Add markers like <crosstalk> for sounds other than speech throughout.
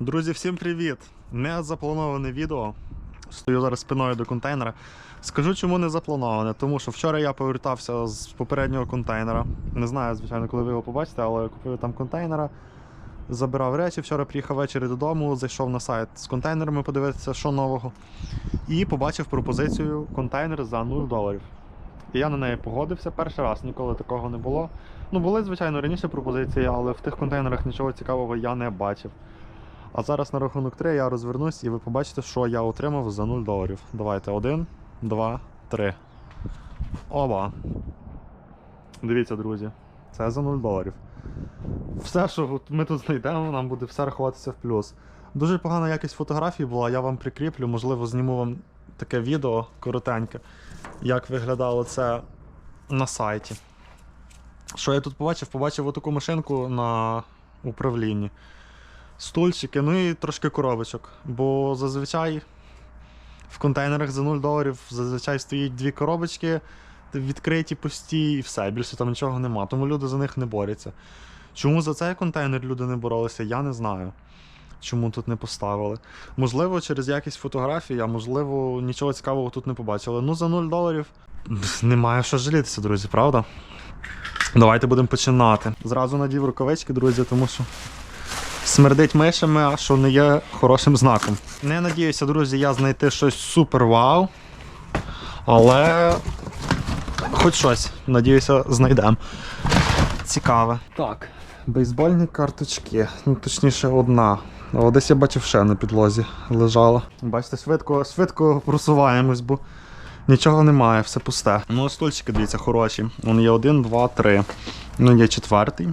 Друзі, всім привіт! Не заплановане відео. Стою зараз спиною до контейнера. Скажу, чому не заплановане, тому що вчора я повертався з попереднього контейнера. Не знаю, звичайно, коли ви його побачите, але я купив там контейнера, забирав речі. Вчора приїхав ввечері додому, зайшов на сайт з контейнерами подивитися, що нового. І побачив пропозицію контейнер за 0 доларів. І я на неї погодився перший раз, ніколи такого не було. Ну, були, звичайно, раніше пропозиції, але в тих контейнерах нічого цікавого я не бачив. А зараз на рахунок 3 я розвернусь і ви побачите, що я отримав за 0 доларів. Давайте 1, 2, 3. Оба. Дивіться, друзі. Це за 0 доларів. Все, що ми тут знайдемо, нам буде все рахуватися в плюс. Дуже погана якість фотографій була, я вам прикріплю, можливо, зніму вам таке відео коротеньке, як виглядало це на сайті. Що я тут побачив? Побачив отаку машинку на управлінні стульчики, ну і трошки коробочок. Бо зазвичай в контейнерах за 0 доларів зазвичай стоїть дві коробочки, відкриті, пусті, і все, більше там нічого нема. Тому люди за них не борються. Чому за цей контейнер люди не боролися, я не знаю. Чому тут не поставили. Можливо, через якість фотографій, а можливо, нічого цікавого тут не побачили. Ну, за 0 доларів <laughs> немає що жалітися, друзі, правда? Давайте будемо починати. Зразу надів рукавички, друзі, тому що смердить мишами, а що не є хорошим знаком. Не надіюся, друзі, я знайти щось супер вау. Але хоч щось, надіюся, знайдемо. Цікаве. Так, бейсбольні карточки. Ну, точніше, одна. Але десь я бачив ще на підлозі лежала. Бачите, швидко, швидко просуваємось, бо нічого немає, все пусте. Ну, стульчики, дивіться, хороші. Вон є один, два, три. Ну, є четвертий.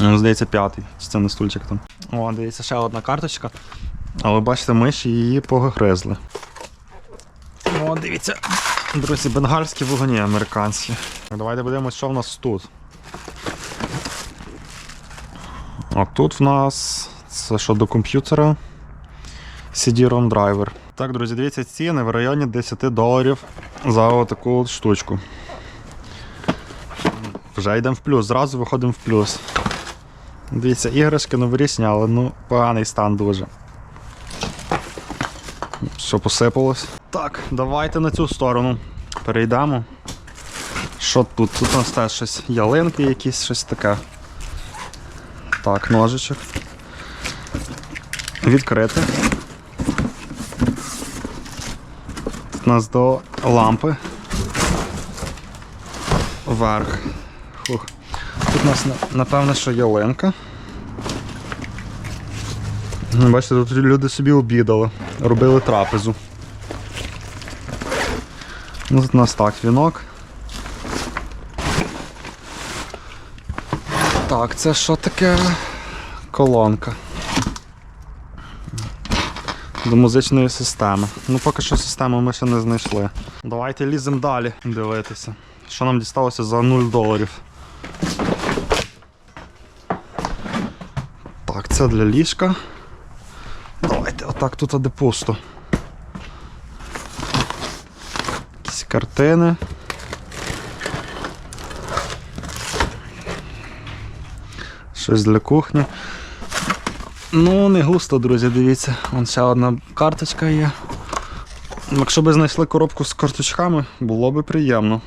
Ну, Здається, п'ятий. Це не стульчик там. О, дивіться, ще одна карточка. Але бачите, миші її погризли. О, дивіться. Друзі, бенгальські вогоні американські. Давайте подивимось, що в нас тут. А тут в нас це що до комп'ютера. CD-ROM драйвер. Так, друзі, дивіться, ціни в районі 10 доларів за таку штучку. Вже йдемо в плюс, зразу виходимо в плюс. Дивіться, іграшки новорічні, але ну поганий стан дуже. Що посипалось. Так, давайте на цю сторону перейдемо. Що тут? Тут у нас теж щось ялинки якісь, щось таке. Так, ножичок. Відкрити. Тут у нас до лампи. Вверх. Фух. Тут у нас на- напевно, що ялинка. Бачите, тут люди собі обідали, робили трапезу. Ну, Тут у нас так, вінок. Так, це що таке? Колонка. До музичної системи. Ну, поки що систему ми ще не знайшли. Давайте ліземо далі дивитися. Що нам дісталося за 0 доларів. Так, це для ліжка. Отак тут де пусто. Якісь картини. Щось для кухні. Ну, не густо, друзі, дивіться. Вон ще одна карточка є. Якщо б знайшли коробку з карточками, було б приємно.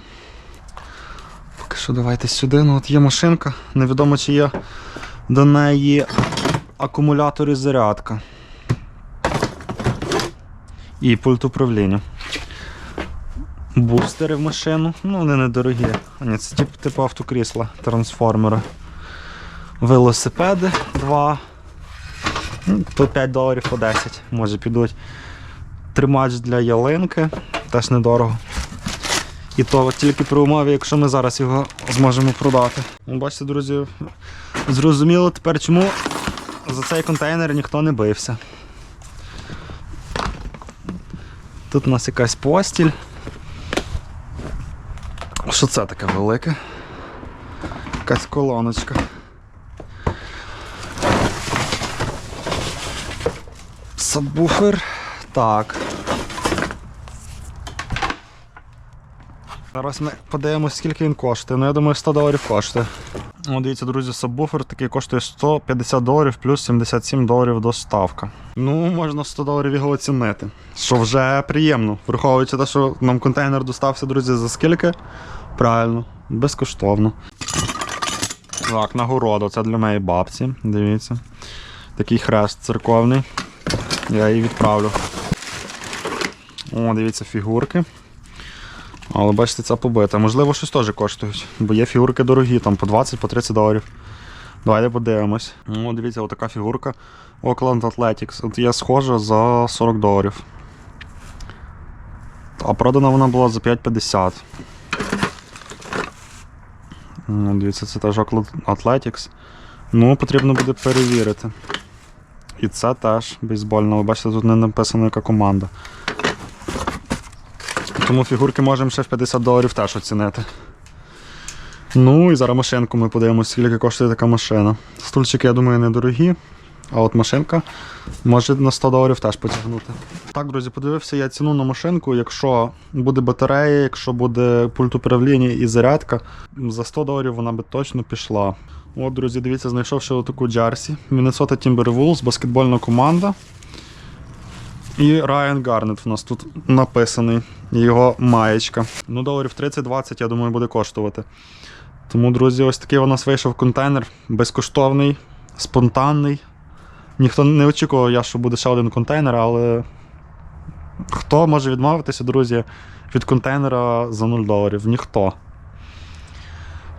Поки що давайте сюди. Ну от є машинка. Невідомо чи є до неї акумулятор і зарядка. І пульт управління. Бустери в машину. Ну, вони недорогі. Ні, це тип, типу автокрісла, трансформера. Велосипеди 2. Ну, По 5 доларів по 10, може підуть. Тримач для ялинки, теж недорого. І то тільки при умові, якщо ми зараз його зможемо продати. Бачите, друзі, зрозуміло тепер, чому за цей контейнер ніхто не бився. Тут у нас якась постіль. Що це таке велике? Якась колоночка. Сабвуфер. Так. Зараз ми подивимося, скільки він коштує. Ну, я думаю, 100 доларів коштує. О, дивіться, друзі, сабвуфер такий коштує 150 доларів плюс 77 доларів доставка. Ну, можна 100 доларів його оцінити. Що вже приємно. Враховуючи те, що нам контейнер достався, друзі, за скільки? Правильно, безкоштовно. Так, нагорода, це для моєї бабці. Дивіться. Такий хрест церковний. Я її відправлю. О, дивіться, фігурки. Але бачите, це побита. Можливо, щось теж коштують. Бо є фігурки дорогі, там по 20-30 по 30 доларів. Давайте подивимось. О, дивіться, отака фігурка Oakland Athletics. От є схожа за 40 доларів. А продана вона була за 5,50. О, Дивіться, це теж Oakland Athletics. Ну, потрібно буде перевірити. І це теж бейсбольна. Ви бачите, тут не написано, яка команда. Тому фігурки можемо ще в 50 доларів теж оцінити. Ну і зараз машинку ми подивимося, скільки коштує така машина. Стульчики, я думаю, недорогі. А от машинка може на 100 доларів теж потягнути. Так, друзі, подивився я ціну на машинку. Якщо буде батарея, якщо буде пульт управління і зарядка, за 100 доларів вона би точно пішла. От, друзі, дивіться, знайшов ще таку джерсі. Minnesota Timberwolves, баскетбольна команда. І Райан Гарнет у нас тут написаний, його маєчка. Ну, доларів 30-20, я думаю, буде коштувати. Тому, друзі, ось такий у нас вийшов контейнер. Безкоштовний, спонтанний. Ніхто не очікував, я, що буде ще один контейнер, але хто може відмовитися, друзі, від контейнера за 0 доларів? Ніхто.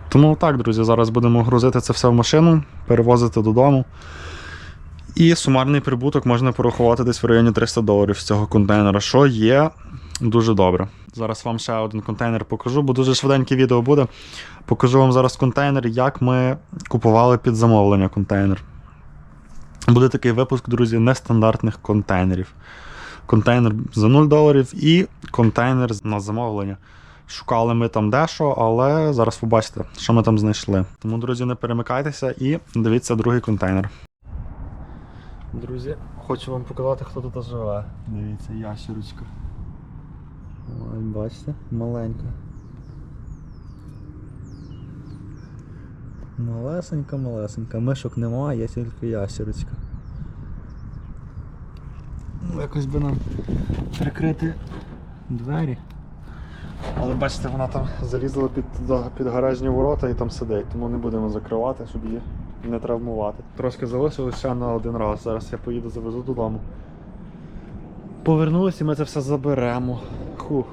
Тому так, друзі, зараз будемо грузити це все в машину, перевозити додому. І сумарний прибуток можна порахувати десь в районі 300 доларів з цього контейнера, що є дуже добре. Зараз вам ще один контейнер покажу, бо дуже швиденьке відео буде. Покажу вам зараз контейнер, як ми купували під замовлення контейнер. Буде такий випуск, друзі, нестандартних контейнерів. Контейнер за 0 доларів і контейнер на замовлення. Шукали ми там дещо, але зараз побачите, що ми там знайшли. Тому, друзі, не перемикайтеся і дивіться другий контейнер. Друзі, хочу вам показати, хто тут живе. Дивіться, ящерочка. Ой, бачите, маленька. Малесенька, малесенька. Мишок немає, є тільки ящерочка. Ну, якось би нам прикрити двері. Але бачите, вона там залізла під, під гаражні ворота і там сидить, тому не будемо закривати, щоб її не травмувати. Трошки залишилось ще на один раз. Зараз я поїду, завезу додому. Повернулися і ми це все заберемо. Хух.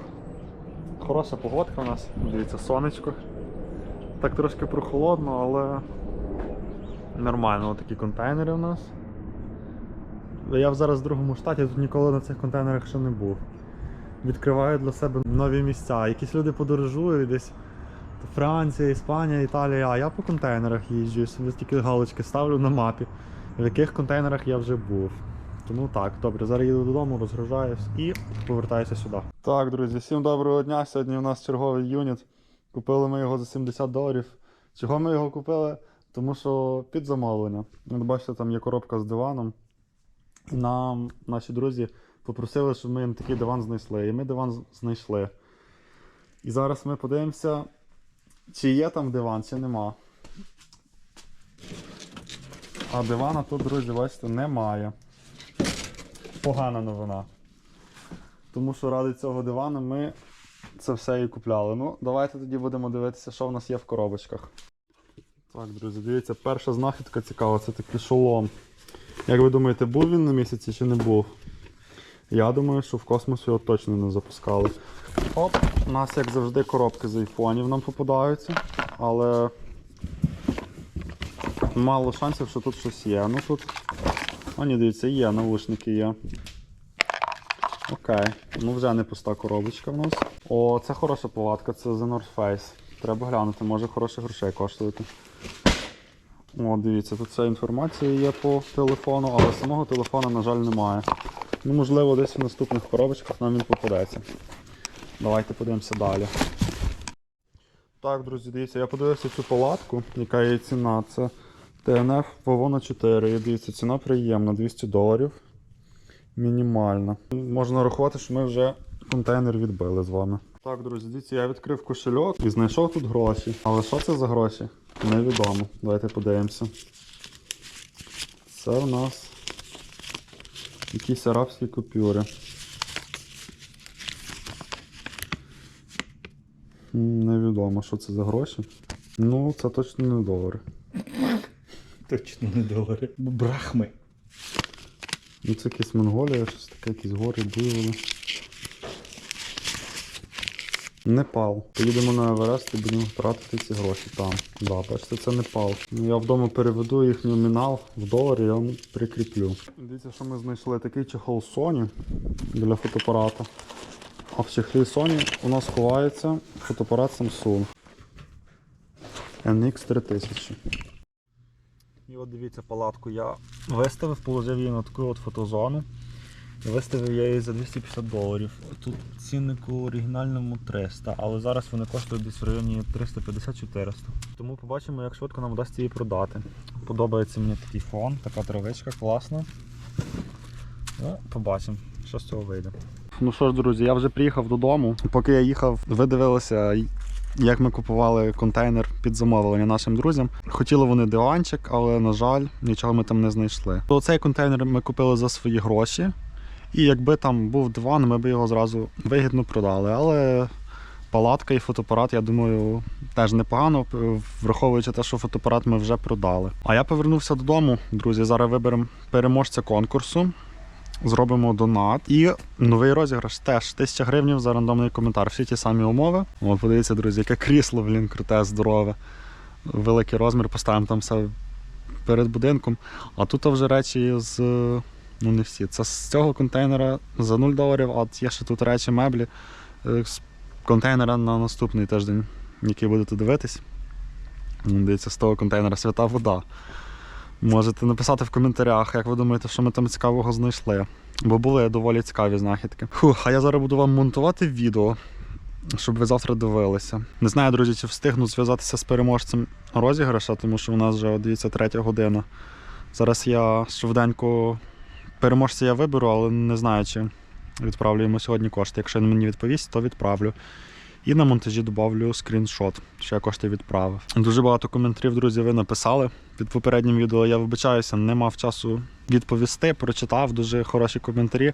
Хороша погодка у нас. Дивіться, сонечко. Так трошки прохолодно, але нормально Отакі контейнери у нас. Я зараз в другому штаті, тут ніколи на цих контейнерах ще не був. Відкриваю для себе нові місця. Якісь люди подорожують десь Франція, Іспанія, Італія, а я по контейнерах їжджу, собі тільки галочки ставлю на мапі, в яких контейнерах я вже був. Тому так, добре, зараз їду додому, розгружаюсь і повертаюся сюди. Так, друзі, всім доброго дня. Сьогодні у нас черговий юніт. Купили ми його за 70 доларів. Чого ми його купили? Тому що під замовлення. От бачите, там є коробка з диваном. І нам наші друзі попросили, щоб ми їм такий диван знайшли. І ми диван знайшли. І зараз ми подивимося, чи є там диван, чи нема. А дивана тут, друзі, бачите, немає. Погана новина. Тому що ради цього дивану ми це все і купляли. Ну, давайте тоді будемо дивитися, що в нас є в коробочках. Так, друзі, дивіться, перша знахідка цікава, це такий шолом. Як ви думаєте, був він на місяці чи не був? Я думаю, що в космос його точно не запускали. Оп, у нас, як завжди, коробки з айфонів нам попадаються, але мало шансів, що тут щось є. Ну тут. О, ні, дивіться, є, навушники є. Окей, ну вже не пуста коробочка в нас. О, це хороша палатка, це The North Face. Треба глянути, може хороших грошей коштувати. О, дивіться, тут вся інформація є по телефону, але самого телефона, на жаль, немає. Ну, можливо, десь в наступних коробочках нам він попадеться. Давайте подивимося далі. Так, друзі, дивіться, я подивився цю палатку, яка є ціна. Це ТНФ Вавона 4. І дивіться, ціна приємна, 200 доларів. Мінімальна. Можна рахувати, що ми вже контейнер відбили з вами. Так, друзі, дивіться, я відкрив кошельок і знайшов тут гроші. Але що це за гроші? Невідомо. Давайте подивимося. Це у нас якісь арабські купюри. Невідомо, що це за гроші. Ну, це точно не долари. Точно не долари. Брахми. Ну, це якась Монголія, щось таке, якісь гори, буйволи. Непал. Поїдемо на Еверест і будемо тратити ці гроші там. Да, бачите, це Непал. Ну, Я вдома переведу їх номінал в доларі, я вам прикріплю. Дивіться, що ми знайшли такий чехол Sony для фотоапарата. А в чехлі Sony у нас ховається фотоапарат Samsung NX3000. І от дивіться палатку я виставив, положив її на таку от фотозону. І виставив я її за 250 доларів. Тут цінник у оригінальному 300, але зараз вони коштують десь в районі 350-400. Тому побачимо, як швидко нам вдасться її продати. Подобається мені такий фон, така травичка класна. Ну, побачимо, що з цього вийде. Ну що ж, друзі, я вже приїхав додому. Поки я їхав, ви дивилися, як ми купували контейнер під замовлення нашим друзям. Хотіли вони диванчик, але, на жаль, нічого ми там не знайшли. То цей контейнер ми купили за свої гроші. І якби там був диван, ми б його зразу вигідно продали. Але палатка і фотоапарат, я думаю, теж непогано, враховуючи те, що фотоапарат ми вже продали. А я повернувся додому, друзі. Зараз виберемо переможця конкурсу. Зробимо донат. І новий розіграш теж 1000 гривень за рандомний коментар. Всі ті самі умови. От подивіться, друзі, яке крісло, блін, круте, здорове. Великий розмір, поставимо там все перед будинком. А тут вже речі з. Ну, не всі. Це з цього контейнера за 0 доларів, а є ще тут речі меблі е, з контейнера на наступний тиждень, який будете дивитись. Дивіться, з того контейнера свята вода. Можете написати в коментарях, як ви думаєте, що ми там цікавого знайшли. Бо були доволі цікаві знахідки. Фух, а я зараз буду вам монтувати відео, щоб ви завтра дивилися. Не знаю, друзі, чи встигну зв'язатися з переможцем розіграша, тому що у нас вже, дивіться, третя година. Зараз я швиденько переможця я виберу, але не знаю, чи відправлю йому сьогодні кошти. Якщо він мені відповість, то відправлю. І на монтажі додавлю скріншот, що я кошти відправив. Дуже багато коментарів, друзі, ви написали під попереднім відео. Я вибачаюся, не мав часу відповісти. Прочитав дуже хороші коментарі,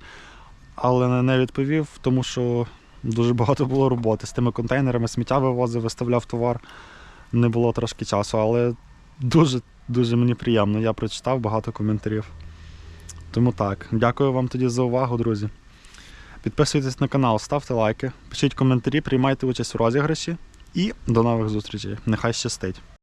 але не відповів, тому що дуже багато було роботи з тими контейнерами, сміття вивозив, виставляв товар. Не було трошки часу, але дуже дуже мені приємно. Я прочитав багато коментарів. Тому так, дякую вам тоді за увагу, друзі. Підписуйтесь на канал, ставте лайки, пишіть коментарі, приймайте участь у розіграші і до нових зустрічей. Нехай щастить!